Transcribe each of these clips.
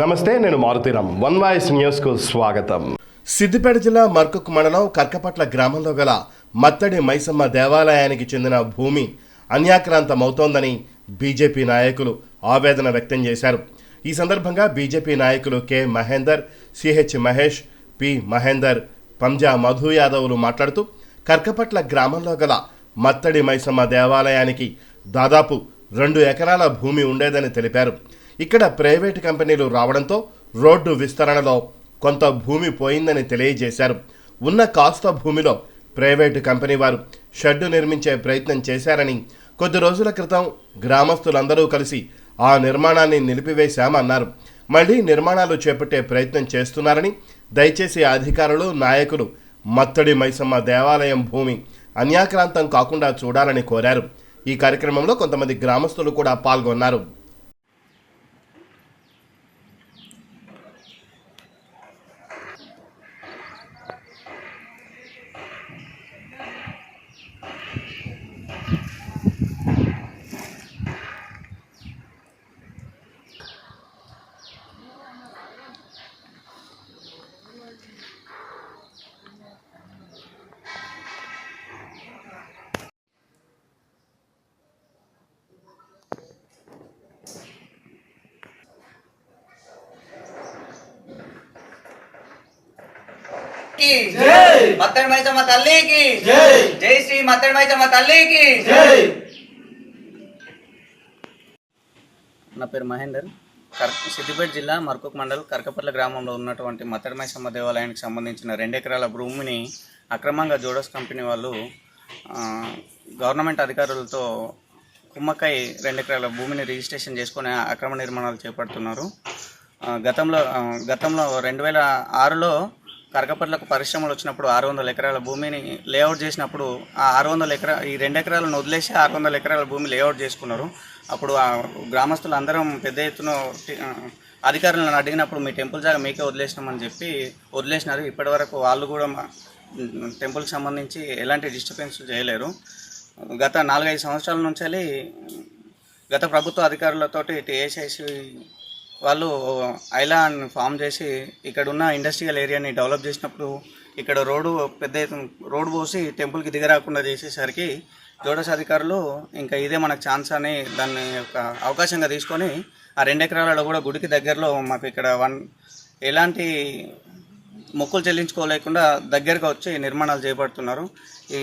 నమస్తే నేను Maruthi Ram one voice న్యూస్కు స్వాగతం. సిద్దిపేట జిల్లా మర్కుక్ మండలం కర్కపట్ల గ్రామంలో గల మత్తడి మైసమ్మ దేవాలయానికి చెందిన భూమి అన్యాక్రాంతమవుతోందని బీజేపీ నాయకులు ఆవేదన వ్యక్తం చేశారు. ఈ సందర్భంగా బీజేపీ నాయకులు K. Mahender CH Mahesh P Mahender Panja Madhu యాదవ్లు మాట్లాడుతూ కర్కపట్ల గ్రామంలో గల మత్తడి మైసమ్మ దేవాలయానికి దాదాపు రెండు ఎకరాల భూమి ఉండేదని తెలిపారు. ఇక్కడ ప్రైవేటు కంపెనీలు రావడంతో రోడ్డు విస్తరణలో కొంత భూమి పోయిందని తెలియజేశారు. ఉన్న కాస్త భూమిలో ప్రైవేటు కంపెనీ వారు షెడ్డు నిర్మించే ప్రయత్నం చేశారని కొద్ది రోజుల క్రితం గ్రామస్తులందరూ కలిసి ఆ నిర్మాణాన్ని నిలిపివేశామన్నారు. మళ్ళీ నిర్మాణాలు చేపట్టే ప్రయత్నం చేస్తున్నారని దయచేసి అధికారులు నాయకులు మత్తడి మైసమ్మ దేవాలయం భూమి అన్యాక్రాంతం కాకుండా చూడాలని కోరారు. ఈ కార్యక్రమంలో కొంతమంది గ్రామస్తులు కూడా పాల్గొన్నారు. కి జై మత్తడి మైసమ్మ తల్లికి జై జై శ్రీ మత్తడి మైసమ్మ తల్లికి జై నా పేరు మహేందర్. కర్ సిద్దిపేట జిల్లా మర్కుక్ మండల్ కరకపట్ల గ్రామంలో ఉన్నటువంటి మత్తడి మైసమ్మ దేవాలయానికి సంబంధించిన రెండు ఎకరాల భూమిని అక్రమంగా జోడస్ కంపెనీ వాళ్ళు ఆ, గవర్నమెంట్ అధికారులతో కుమ్మక్కై రెండు ఎకరాల భూమిని రిజిస్ట్రేషన్ చేసుకొని అక్రమ నిర్మాణాలు చేపడుతున్నారు. గతంలో గతంలో రెండు వేల ఆరులో కరకపట్లకు పరిశ్రమలు వచ్చినప్పుడు ఆరు వందల ఎకరాల భూమిని లేఅవుట్ చేసినప్పుడు ఆ ఆరు వందల ఎకరా ఈ రెండు ఎకరాలను వదిలేసి ఆరు వందల ఎకరాల భూమి లేఅవుట్ చేసుకున్నారు. అప్పుడు ఆ గ్రామస్తులు అందరం పెద్ద ఎత్తున అధికారులను అడిగినప్పుడు మీ టెంపుల్ జాగా మీకే వదిలేసినామని చెప్పి వదిలేసినారు. ఇప్పటివరకు వాళ్ళు కూడా టెంపుల్కి సంబంధించి ఎలాంటి డిస్టర్బెన్స్ చేయలేరు. గత నాలుగైదు సంవత్సరాల నుంచి గత ప్రభుత్వ అధికారులతోటి టీఎస్ఐసి వాళ్ళు ఐలాన్ ఫామ్ చేసి ఇక్కడ ఉన్న ఇండస్ట్రియల్ ఏరియాని డెవలప్ చేసినప్పుడు ఇక్కడ రోడ్డు పెద్ద రోడ్డు పోసి టెంపుల్కి దిగరాకుండా చేసేసరికి జోడస్ అధికారులు ఇంకా ఇదే మనకు ఛాన్స్ అని దాన్ని ఒక అవకాశంగా తీసుకొని ఆ రెండు ఎకరాలలో కూడా గుడికి దగ్గరలో మాకు ఇక్కడ వన్ ఎలాంటి మొక్కులు చెల్లించుకోలేకుండా దగ్గరగా వచ్చి నిర్మాణాలు చేపడుతున్నారు. ఈ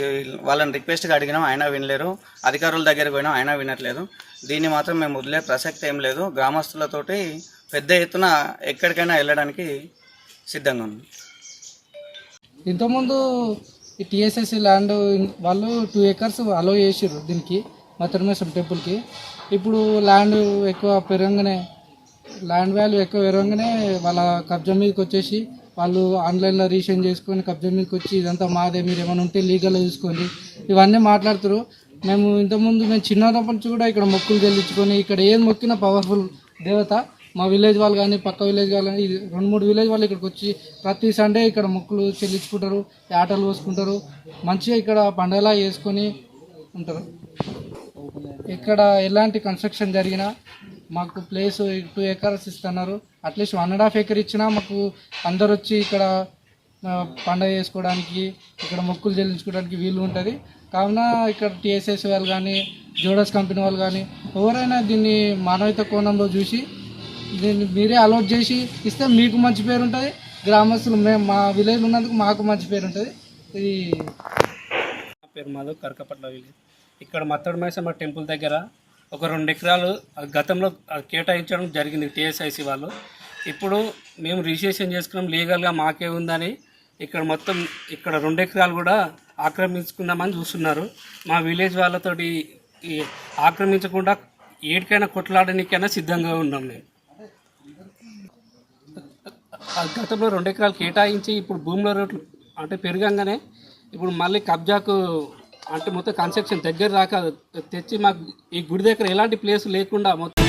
వాళ్ళని రిక్వెస్ట్గా అడిగినాం అయినా వినలేరు. అధికారుల దగ్గరికి పోయినాం అయినా వినట్లేదు. దీన్ని మాత్రం మేము వదిలే ప్రసక్తి ఏం లేదు. గ్రామస్తులతోటి పెద్ద ఎత్తున ఎక్కడికైనా వెళ్ళడానికి సిద్ధంగా ఉంది ఇంతకుముందు ఈ టీఎస్ఎస్సి ల్యాండ్ వాళ్ళు టూ ఏకర్స్ అలో చేసిర్రు దీనికి మతర్మేశ్వరం టెంపుల్కి. ఇప్పుడు ల్యాండ్ ఎక్కువ పెరగనే ల్యాండ్ వాల్యూ ఎక్కువ పెరగనే వాళ్ళ కబ్జా మీదకి వచ్చేసి వాళ్ళు ఆన్లైన్లో రీసెంట్ చేసుకొని కబ్జా మీదకి వచ్చి ఇదంతా మాదే మీరు ఏమైనా ఉంటే లీగల్గా చూసుకోండి. ఇవన్నీ మాట్లాడుతారు. మేము ఇంతకుముందు మేము చిన్నప్పటి నుంచి కూడా ఇక్కడ మొక్కులు చెల్లించుకొని ఇక్కడ ఏది మొక్కినా పవర్ఫుల్ దేవత. మా విలేజ్ వాళ్ళు కానీ పక్క విలేజ్ వాళ్ళు కానీ ఇది రెండు మూడు విలేజ్ వాళ్ళు ఇక్కడికి వచ్చి ప్రతి సండే ఇక్కడ మొక్కులు చెల్లించుకుంటారు ఆటలు పోసుకుంటారు. మంచిగా ఇక్కడ పండగలా చేసుకొని ఉంటారు. ఇక్కడ ఎలాంటి కన్స్ట్రక్షన్ జరిగినా మాకు ప్లేస్ టూ ఎకర్స్ ఇస్తున్నారు. At least one and half acre ఇచ్చినా మాకు అందరు వచ్చి ఇక్కడ పండగ చేసుకోవడానికి ఇక్కడ మొక్కులు చెల్లించుకోవడానికి వీలు ఉంటుంది. కావున ఇక్కడ టీఎస్ఎస్ వాళ్ళు కానీ జోడస్ కంపెనీ వాళ్ళు కానీ ఎవరైనా దీన్ని మానవత కోణంలో చూసి దీన్ని మీరే అలౌట్ చేసి ఇస్తే మీకు మంచి పేరు ఉంటుంది. గ్రామస్తులు మేము మా విలేజ్ ఉన్నందుకు మాకు మంచి పేరు ఉంటుంది. ఇది పేరు మాధవ్ కరకపట్ల విలేజ్. ఇక్కడ మత్తడి మైసమ్మ టెంపుల్ దగ్గర ఒక రెండు ఎకరాలు ఆ గతంలో కేటాయించడం జరిగింది టీఎస్ఐసి వాళ్ళు. ఇప్పుడు మేము రిజిస్ట్రేషన్ చేసుకున్నాం లీగల్గా మాకే ఉందని ఇక్కడ మొత్తం ఇక్కడ రెండు ఎకరాలు కూడా ఆక్రమించుకుందామని చూస్తున్నారు. మా విలేజ్ వాళ్ళతోటి ఆక్రమించకుండా ఏడికైనా కొట్లాడడానికైనా సిద్ధంగా ఉన్నాం మేము. ఆ గతంలో రెండు ఎకరాలు కేటాయించి ఇప్పుడు భూమిలో రేట్లు అంటే పెరగంగానే ఇప్పుడు మళ్ళీ కబ్జాకు అంటే మొత్తం కన్స్ట్రక్షన్ దగ్గర రాక తెచ్చి మాకు ఈ గుడి దగ్గర ఎలాంటి ప్లేస్ లేకుండా మొత్తం